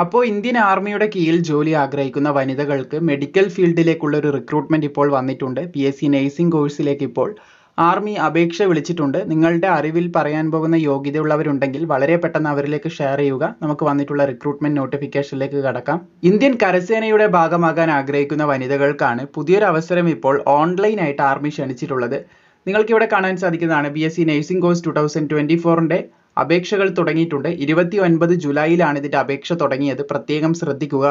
അപ്പോൾ ഇന്ത്യൻ ആർമിയുടെ കീഴിൽ ജോലി ആഗ്രഹിക്കുന്ന വനിതകൾക്ക് മെഡിക്കൽ ഫീൽഡിലേക്കുള്ള ഒരു റിക്രൂട്ട്മെന്റ് ഇപ്പോൾ വന്നിട്ടുണ്ട്. പി എസ് സി നഴ്സിംഗ് കോഴ്സിലേക്ക് ഇപ്പോൾ ആർമി അപേക്ഷ വിളിച്ചിട്ടുണ്ട്. നിങ്ങളുടെ അറിവിൽ പറയാൻ പോകുന്ന യോഗ്യതയുള്ളവരുണ്ടെങ്കിൽ വളരെ പെട്ടെന്ന് അവരിലേക്ക് ഷെയർ ചെയ്യുക. നമുക്ക് വന്നിട്ടുള്ള റിക്രൂട്ട്മെന്റ് നോട്ടിഫിക്കേഷനിലേക്ക് കടക്കാം. ഇന്ത്യൻ കരസേനയുടെ ഭാഗമാകാൻ ആഗ്രഹിക്കുന്ന വനിതകൾക്കാണ് പുതിയൊരു അവസരം ഇപ്പോൾ ഓൺലൈനായിട്ട് ആർമി ക്ഷണിച്ചിട്ടുള്ളത്. നിങ്ങൾക്ക് ഇവിടെ കാണാൻ സാധിക്കുന്നതാണ് B S C nursing course two thousand twenty ഫോറിന്റെ അപേക്ഷകൾ തുടങ്ങിയിട്ടുണ്ട്. ഇരുപത്തി ഒൻപത് ജൂലൈയിലാണ് ഇതിന്റെ അപേക്ഷ തുടങ്ങിയത്. പ്രത്യേകം ശ്രദ്ധിക്കുക.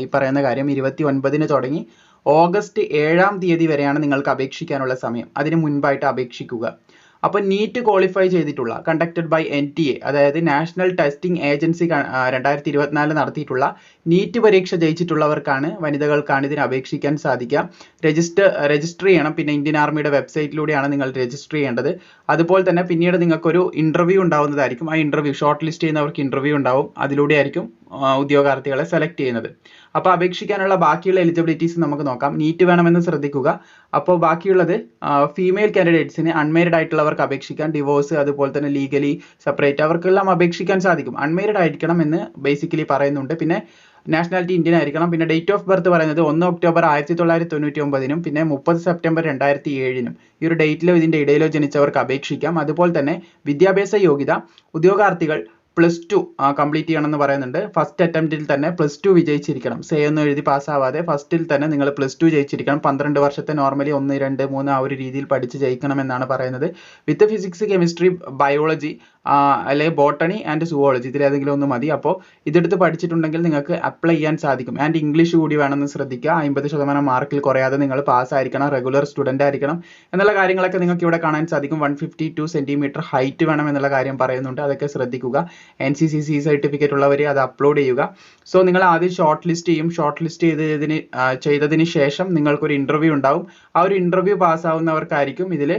ഈ പറയുന്ന കാര്യം ഇരുപത്തി ഒൻപതിന് തുടങ്ങി. ഓഗസ്റ്റ് ഏഴാം തീയതി വരെയാണ് നിങ്ങൾക്ക് അപേക്ഷിക്കാനുള്ള സമയം. അതിന് മുൻപായിട്ട് അപേക്ഷിക്കുക. അപ്പോൾ നീറ്റ് ക്വാളിഫൈ ചെയ്തിട്ടുള്ള conducted by N T A അതായത് നാഷണൽ ടെസ്റ്റിംഗ് ഏജൻസി രണ്ടായിരത്തി ഇരുപത്തിനാല് നടത്തിയിട്ടുള്ള നീറ്റ് പരീക്ഷ ജയിച്ചിട്ടുള്ളവർക്കാണ് വനിതകൾക്കാണ് ഇതിന് അപേക്ഷിക്കാൻ സാധിക്കുക. രജിസ്റ്റർ രജിസ്റ്റർ ചെയ്യണം. പിന്നെ ഇന്ത്യൻ ആർമിയുടെ വെബ്സൈറ്റിലൂടെയാണ് നിങ്ങൾ രജിസ്റ്റർ ചെയ്യേണ്ടത്. അതുപോലെ തന്നെ പിന്നീട് നിങ്ങൾക്കൊരു ഇന്റർവ്യൂ ഉണ്ടാവുന്നതായിരിക്കും. ആ ഇന്റർവ്യൂ ഷോർട്ട് ലിസ്റ്റ് ചെയ്യുന്നവർക്ക് ഇന്റർവ്യൂ ഉണ്ടാവും. അതിലൂടെ ആയിരിക്കും ഉദ്യോഗാർത്ഥികളെ സെലക്ട് ചെയ്യുന്നത്. അപ്പോൾ അപേക്ഷിക്കാനുള്ള ബാക്കിയുള്ള എലിജിബിലിറ്റീസ് നമുക്ക് നോക്കാം. നീറ്റ് വേണമെന്ന് ശ്രദ്ധിക്കുക. അപ്പോൾ ബാക്കിയുള്ളത് ഫീമെയിൽ കാൻഡിഡേറ്റ്സിന് അൺമേരിഡ് ആയിട്ടുള്ളവർക്ക് അപേക്ഷിക്കാം. ഡിവോഴ്സ് അതുപോലെ തന്നെ ലീഗലി സെപ്പറേറ്റ് അവർക്കെല്ലാം അപേക്ഷിക്കാൻ സാധിക്കും. അൺമേരിഡ് ആയിരിക്കണം എന്ന് ബേസിക്കലി പറയുന്നുണ്ട്. പിന്നെ നാഷണാലിറ്റി ഇന്ത്യൻ ആയിരിക്കണം. പിന്നെ ഡേറ്റ് ഓഫ് ബർത്ത് പറയുന്നത് ഒന്ന് ഒക്ടോബർ ആയിരത്തി തൊള്ളായിരത്തി തൊണ്ണൂറ്റി ഒമ്പതിനും പിന്നെ മുപ്പത് സെപ്റ്റംബർ രണ്ടായിരത്തി ഏഴിനും ഈ ഒരു ഡേറ്റിലോ ഇതിന്റെ ഇടയിലോ ജനിച്ചവർക്ക് അപേക്ഷിക്കാം. അതുപോലെ തന്നെ വിദ്യാഭ്യാസ യോഗ്യത ഉദ്യോഗാർത്ഥികൾ പ്ലസ് ടു കംപ്ലീറ്റ് ചെയ്യണം എന്ന് പറയുന്നുണ്ട്. ഫസ്റ്റ് അറ്റംപ്റ്റിൽ തന്നെ പ്ലസ് ടു വിജയിച്ചിരിക്കണം. സേ എന്ന് എഴുതി പാസ്സാവാതെ ഫസ്റ്റിൽ തന്നെ നിങ്ങൾ പ്ലസ് ടു ജയിച്ചിരിക്കണം. പന്ത്രണ്ട് വർഷത്തെ നോർമലി ഒന്ന് രണ്ട് മൂന്ന് ആ ഒരു രീതിയിൽ പഠിച്ച് ജയിക്കണം എന്നാണ് പറയുന്നത് വിത്ത് ഫിസിക്സ് കെമിസ്ട്രി ബയോളജി അല്ലെങ്കിൽ ബോട്ടണി ആൻഡ് സുവോളജി ഇതിലേതെങ്കിലും ഒന്ന് മതി. അപ്പോൾ ഇതെടുത്ത് പഠിച്ചിട്ടുണ്ടെങ്കിൽ നിങ്ങൾക്ക് അപ്ലൈ ചെയ്യാൻ സാധിക്കും. ആൻഡ് ഇംഗ്ലീഷ് കൂടി വേണമെന്ന് ശ്രദ്ധിക്കുക. അമ്പത് ശതമാനം മാർക്കിൽ കുറയാതെ നിങ്ങൾ പാസ് ആയിരിക്കണം. റെഗുലർ സ്റ്റുഡന്റ് ആയിരിക്കണം. എന്നുള്ള കാര്യങ്ങളൊക്കെ നിങ്ങൾക്ക് ഇവിടെ കാണാൻ സാധിക്കും. One fifty two centimetre height വേണം എന്നുള്ള കാര്യം പറയുന്നുണ്ട്. അതൊക്കെ ശ്രദ്ധിക്കുക. N C C C certificate ഉള്ളവർ അത് അപ്ലോഡ് ചെയ്യുക. സോ നിങ്ങൾ ആദ്യം ഷോർട്ട് ലിസ്റ്റ് ചെയ്യും. ഷോർട്ട് ലിസ്റ്റ് ചെയ്തതിന് ചെയ്തതിന് ശേഷം നിങ്ങൾക്കൊരു ഇന്റർവ്യൂ ഉണ്ടാവും. ആ ഒരു ഇന്റർവ്യൂ പാസ്സാവുന്നവർക്കായിരിക്കും ഇതിൽ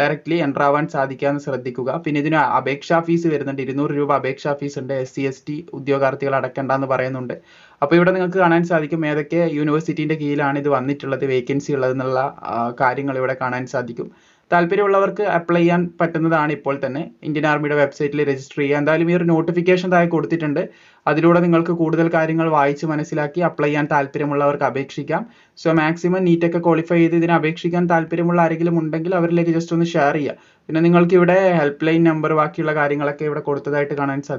ഡയറക്റ്റ്ലി എന്റർ ആവാൻ സാധിക്കാമെന്ന് ശ്രദ്ധിക്കുക. പിന്നെ ഇതിന് അപേക്ഷാ ഫീസ് വരുന്നുണ്ട്. ഇരുന്നൂറ് രൂപ അപേക്ഷാ ഫീസ് ഉണ്ട്. എസ് സി എസ് ടി ഉദ്യോഗാർത്ഥികൾ അടയ്ക്കേണ്ടെന്ന് പറയുന്നുണ്ട്. അപ്പോൾ ഇവിടെ നിങ്ങൾക്ക് കാണാൻ സാധിക്കും ഏതൊക്കെ യൂണിവേഴ്സിറ്റീന്റെ കീഴിലാണ് ഇത് വന്നിട്ടുള്ളത് വേക്കൻസി ഉള്ളതെന്നുള്ള കാര്യങ്ങൾ ഇവിടെ കാണാൻ സാധിക്കും. താല്പര്യമുള്ളവർക്ക് അപ്ലൈ ചെയ്യാൻ പറ്റുന്നതാണ് ഇപ്പോൾ തന്നെ. ഇന്ത്യൻ ആർമിയുടെ വെബ്സൈറ്റിൽ രജിസ്റ്റർ ചെയ്യുക. എന്തായാലും ഈ ഒരു നോട്ടിഫിക്കേഷൻ താഴെ കൊടുത്തിട്ടുണ്ട്. അതിലൂടെ നിങ്ങൾക്ക് കൂടുതൽ കാര്യങ്ങൾ വായിച്ച് മനസ്സിലാക്കി അപ്ലൈ ചെയ്യാൻ താല്പര്യമുള്ളവർക്ക് അപേക്ഷിക്കാം. സോ മാക്സിമം നീറ്റ് ഒക്കെ ക്വാളിഫൈ ചെയ്ത് ഇതിന് അപേക്ഷിക്കാൻ താല്പര്യമുള്ള ആരെങ്കിലും ഉണ്ടെങ്കിൽ അവരിലേക്ക് ജസ്റ്റ് ഒന്ന് ഷെയർ ചെയ്യുക. പിന്നെ നിങ്ങൾക്ക് ഇവിടെ ഹെൽപ്പ് ലൈൻ നമ്പർ ബാക്കിയുള്ള കാര്യങ്ങളൊക്കെ ഇവിടെ കൊടുത്തതായിട്ട് കാണാൻ സാധിക്കും.